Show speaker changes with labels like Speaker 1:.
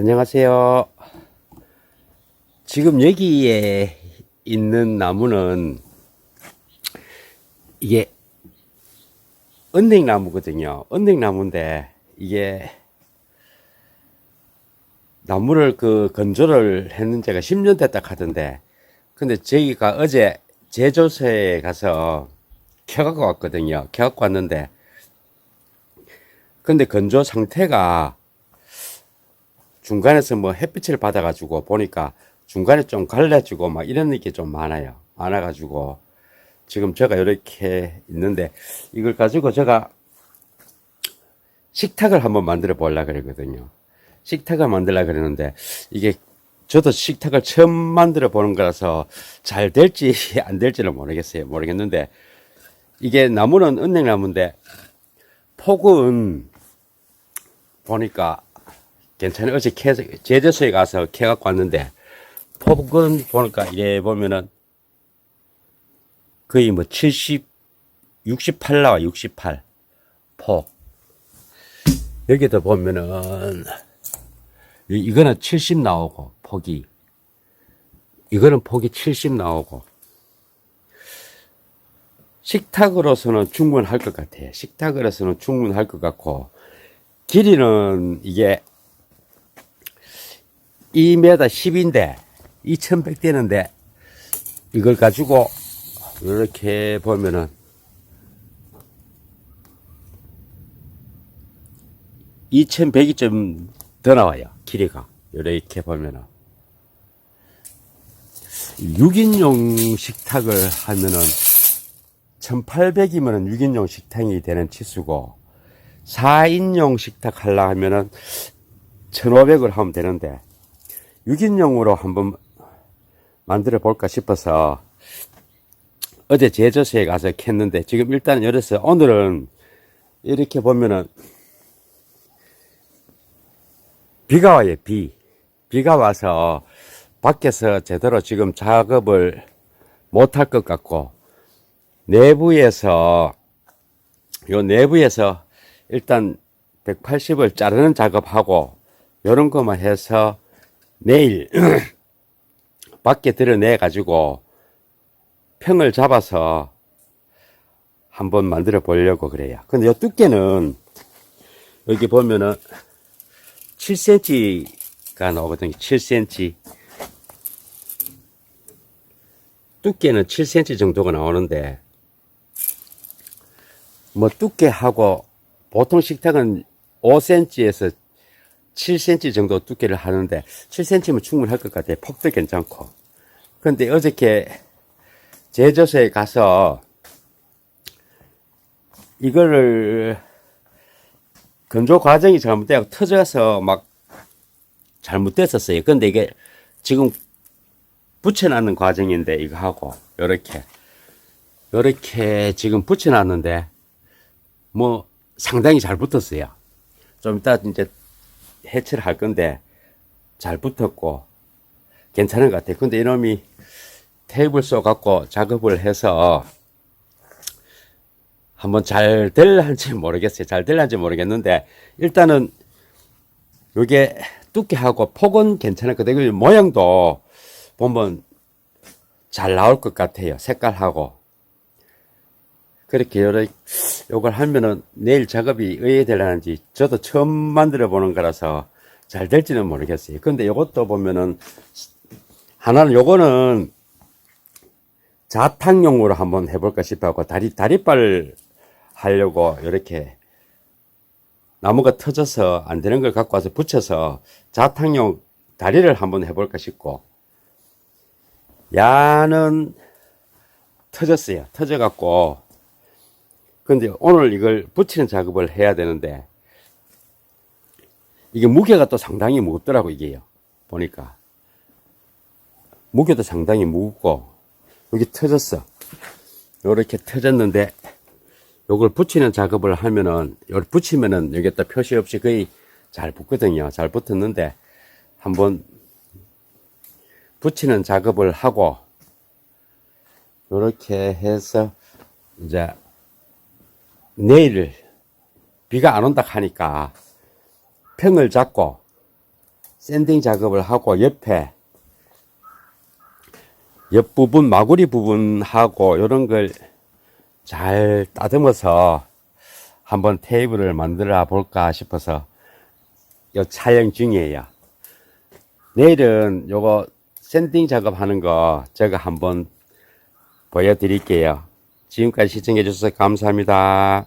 Speaker 1: 안녕하세요. 지금 여기에 있는 나무는 이게 은행나무거든요. 은행나무인데 이게 나무를 그 건조를 했는 지가 10년 됐다 하던데 근데 저희가 어제 제조소에 가서 켜갖고 왔거든요. 켜갖고 왔는데 근데 건조 상태가 중간에서 뭐 햇빛을 받아가지고 보니까 중간에 좀 갈라지고 막 이런 게 좀 많아요. 많아가지고 지금 제가 이렇게 있는데 이걸 가지고 제가 식탁을 한번 만들어 보려고 그러거든요. 식탁을 만들려고 그러는데 이게 저도 식탁을 처음 만들어 보는 거라서 잘 될지 안 될지는 모르겠어요. 모르겠는데 이게 나무는 은행나무인데 폭은 보니까 괜찮아요. 어제 캐, 제재소에 가서 캐갖고 왔는데, 폭은 보니까 이래 보면은 거의 뭐 70, 68 나와, 68. 폭. 여기도 보면은, 이- 이거는 70 나오고, 폭이. 이거는 폭이 70 나오고. 식탁으로서는 충분할 것 같아요. 식탁으로서는 충분할 것 같고, 길이는 이게 2m 10인데 2100 되는데 이걸 가지고 이렇게 보면은 2100이 좀 더 나와요 길이가. 이렇게 보면은. 6인용 식탁을 하면은 1800이면은 6인용 식탁이 되는 치수고 4인용 식탁 하려 하면은 1500을 하면 되는데 6인용으로 한번 만들어 볼까 싶어서 어제 제조소에 가서 캤는데 지금 일단 열었어요. 오늘은 이렇게 보면은 비가 와요, 비. 비가 와서 밖에서 제대로 지금 작업을 못할 것 같고 내부에서 요 내부에서 일단 180을 자르는 작업하고 요런 것만 해서 내일 밖에 드러내 가지고 평을 잡아서 한번 만들어 보려고 그래요. 근데 요 두께는 여기 보면은 7cm가 나오거든요. 7cm. 두께는 7cm 정도가 나오는데 뭐 두께하고 보통 식탁은 5cm에서 7cm 정도 두께를 하는데 7cm면 충분할 것 같아요. 폭도 괜찮고. 근데 어저께 제조소에 가서 이거를 건조 과정이 잘못되고 터져서 막 잘못됐었어요. 근데 이게 지금 붙여놨는 과정인데 이거 하고 요렇게 요렇게 지금 붙여놨는데 뭐 상당히 잘 붙었어요. 좀 이따 이제 해체를 할 건데 잘 붙었고 괜찮은 것 같아요. 근데 이놈이 테이블 쏘 갖고 작업을 해서 한번 잘 될란지 모르겠어요. 잘 될란지 모르겠는데 일단은 요게 두께하고 폭은 괜찮았거든요. 그리고 모양도 보면 잘 나올 것 같아요. 색깔하고. 그렇게 요래 요걸 하면은 내일 작업이 의해 되려는지 저도 처음 만들어 보는 거라서 잘 될지는 모르겠어요. 근데 요것도 보면은 하나는 요거는 자탕용으로 한번 해볼까 싶어갖고 다리 다리발 하려고 이렇게 나무가 터져서 안 되는 걸 갖고 와서 붙여서 자탕용 다리를 한번 해볼까 싶고 야는 터졌어요. 터져갖고 근데 오늘 이걸 붙이는 작업을 해야 되는데 이게 무게가 또 상당히 무겁더라고 이게요. 보니까 무게도 상당히 무겁고 여기 터졌어. 요렇게 터졌는데 요걸 붙이는 작업을 하면은 요걸 붙이면은 여기다 표시 없이 거의 잘 붙거든요. 잘 붙었는데 한번 붙이는 작업을 하고 요렇게 해서 이제 내일 비가 안 온다 하니까 평을 잡고 샌딩 작업을 하고 옆에 옆부분 마구리 부분하고 이런 걸 잘 따듬어서 한번 테이블을 만들어 볼까 싶어서 요 촬영 중이에요. 내일은 요거 샌딩 작업하는 거 제가 한번 보여드릴게요. 지금까지 시청해 주셔서 감사합니다.